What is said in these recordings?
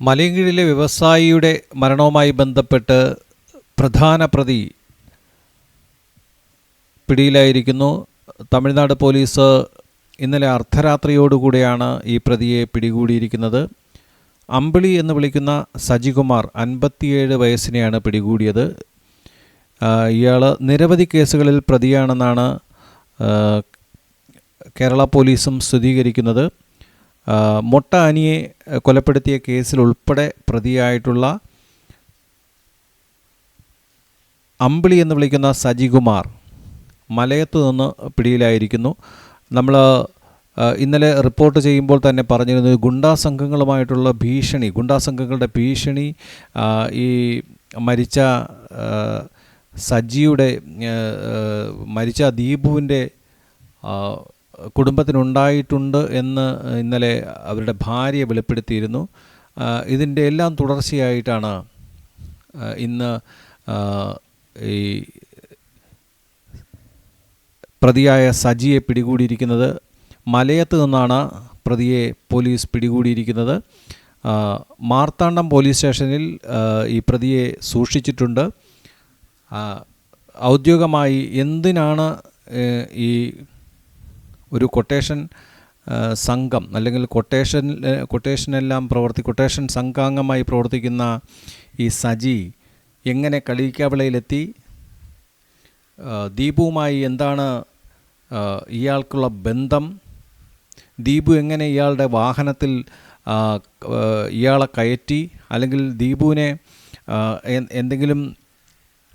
മലയങ്കീഴിലെ വ്യവസായിയുടെ മരണവുമായി ബന്ധപ്പെട്ട് പ്രധാന പ്രതി പിടിയിലായിരിക്കുന്നു. തമിഴ്നാട് പോലീസ് ഇന്നലെ അർദ്ധരാത്രിയോടുകൂടിയാണ് ഈ പ്രതിയെ പിടികൂടിയിരിക്കുന്നത്. അമ്പിളി എന്ന് വിളിക്കുന്ന സജികുമാർ അൻപത്തിയേഴ് വയസ്സിനെയാണ് പിടികൂടിയത്. ഇയാൾ നിരവധി കേസുകളിൽ പ്രതിയാണെന്നാണ് കേരള പോലീസും സ്ഥിരീകരിക്കുന്നത്. മൊട്ട അനിയെ കൊലപ്പെടുത്തിയ കേസിൽ ഉൾപ്പെടെ പ്രതിയായിട്ടുള്ള അമ്പിളി എന്ന് വിളിക്കുന്ന സജികുമാർ മലയത്ത് നിന്ന് പിടിയിലായിരിക്കുന്നു. നമ്മൾ ഇന്നലെ റിപ്പോർട്ട് ചെയ്യുമ്പോൾ തന്നെ പറഞ്ഞിരുന്നു ഗുണ്ടാ സംഘങ്ങളുമായിട്ടുള്ള ഭീഷണി ഗുണ്ടാ സംഘങ്ങളുടെ ഭീഷണി ഈ മരിച്ച സജിയുടെ മരിച്ച ദീപുവിന്റെ കുടുംബത്തിനുണ്ടായിട്ടുണ്ട് എന്ന് ഇന്നലെ അവരുടെ ഭാര്യ വെളിപ്പെടുത്തിയിരുന്നു. ഇതിന്റെ എല്ലാം തുടർച്ചയായിട്ടാണ് ഇന്ന് ഈ പ്രതിയായ സജിയെ പിടികൂടിയിരിക്കുന്നത്. മലയത്ത് നിന്നാണ് പ്രതിയെ പോലീസ് പിടികൂടിയിരിക്കുന്നത്. മാർത്താണ്ഡം പോലീസ് സ്റ്റേഷനിൽ ഈ പ്രതിയെ സൂക്ഷിച്ചിട്ടുണ്ട്. ഔദ്യോഗികമായി എന്തിനാണ് ഈ ഒരു കൊട്ടേഷൻ സംഘം അല്ലെങ്കിൽ കൊട്ടേഷൻ കൊട്ടേഷനെല്ലാം പ്രവർത്തി കൊട്ടേഷൻ സംഘാംഗമായി പ്രവർത്തിക്കുന്ന ഈ സജി എങ്ങനെ കളിക്കവളയിലെത്തി? ദീപുവുമായി എന്താണ് ഇയാൾക്കുള്ള ബന്ധം? ദീപു എങ്ങനെ ഇയാളുടെ വാഹനത്തിൽ ഇയാളെ കയറ്റി? അല്ലെങ്കിൽ ദീപുവിനെ എന്തെങ്കിലും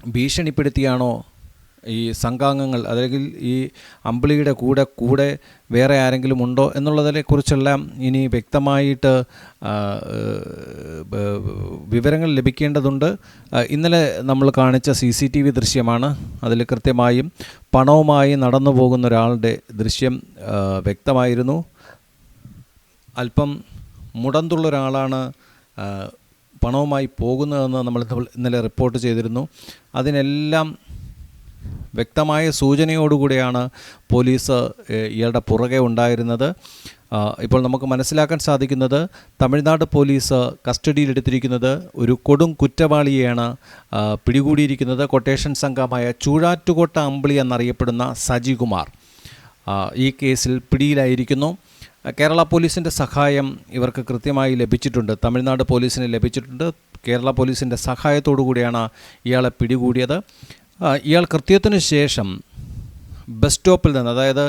ഭീഷണിപ്പെടുത്തിയാണോ ഈ സംഘാംഗങ്ങൾ അല്ലെങ്കിൽ ഈ അമ്പിളിയുടെ കൂടെ കൂടെ വേറെ ആരെങ്കിലും ഉണ്ടോ എന്നുള്ളതിനെ കുറിച്ചെല്ലാം ഇനി വ്യക്തമായിട്ട് വിവരങ്ങൾ ലഭിക്കേണ്ടതുണ്ട്. ഇന്നലെ നമ്മൾ കാണിച്ച സി സി ടി വി ദൃശ്യമാണ്. അതിൽ കൃത്യമായും പണവുമായി നടന്നു പോകുന്ന ഒരാളുടെ ദൃശ്യം വ്യക്തമായിരുന്നു. അല്പം മുടന്തുള്ള ഒരാളാണ് പണവുമായി പോകുന്നതെന്ന് നമ്മൾ ഇന്നലെ റിപ്പോർട്ട് ചെയ്തിരുന്നു. അതിനെല്ലാം വ്യക്തമായ സൂചനയോടുകൂടിയാണ് പോലീസ് ഇയാളുടെ പുറകെ ഉണ്ടായിരുന്നത്. ഇപ്പോൾ നമുക്ക് മനസ്സിലാക്കാൻ സാധിക്കുന്നത് തമിഴ്നാട് പോലീസ് കസ്റ്റഡിയിലെടുത്തിരിക്കുന്നത് ഒരു കൊടും കുറ്റവാളിയെയാണ് പിടികൂടിയിരിക്കുന്നത്. കൊട്ടേഷൻ സംഘമായ ചൂഴാറ്റുകോട്ട അമ്പിളി എന്നറിയപ്പെടുന്ന സജികുമാർ ഈ കേസിൽ പിടിയിലായിരിക്കുന്നു. കേരള പോലീസിന്റെ സഹായം ഇവർക്ക് കൃത്യമായി ലഭിച്ചിട്ടുണ്ട്. തമിഴ്നാട് പോലീസിന് ലഭിച്ചിട്ടുണ്ട്. കേരള പോലീസിന്റെ സഹായത്തോടു കൂടിയാണ് ഇയാളെ പിടികൂടിയത്. ഇയാൾ കൃത്യത്തിന് ശേഷം ബസ് സ്റ്റോപ്പിൽ നിന്ന് അതായത്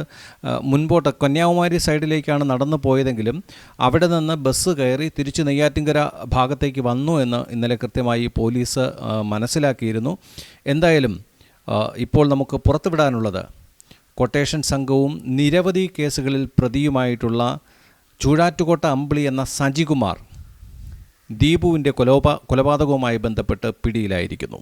മുൻപോട്ട് കന്യാകുമാരി സൈഡിലേക്കാണ് നടന്നു പോയതെങ്കിലും അവിടെ നിന്ന് ബസ് കയറി തിരിച്ച് നെയ്യാറ്റിൻകര ഭാഗത്തേക്ക് വന്നു എന്ന് ഇന്നലെ കൃത്യമായി പോലീസ് മനസ്സിലാക്കിയിരുന്നു. എന്തായാലും ഇപ്പോൾ നമുക്ക് പുറത്തുവിടാനുള്ളത് കൊട്ടേഷൻ സംഘവും നിരവധി കേസുകളിൽ പ്രതിയുമായിട്ടുള്ള ചൂഴാറ്റുകോട്ട അമ്പിളി എന്ന സജികുമാർ ദീപുവിന്റെ കൊലോപ കൊലപാതകവുമായി ബന്ധപ്പെട്ട് പിടിയിലായിരിക്കുന്നു.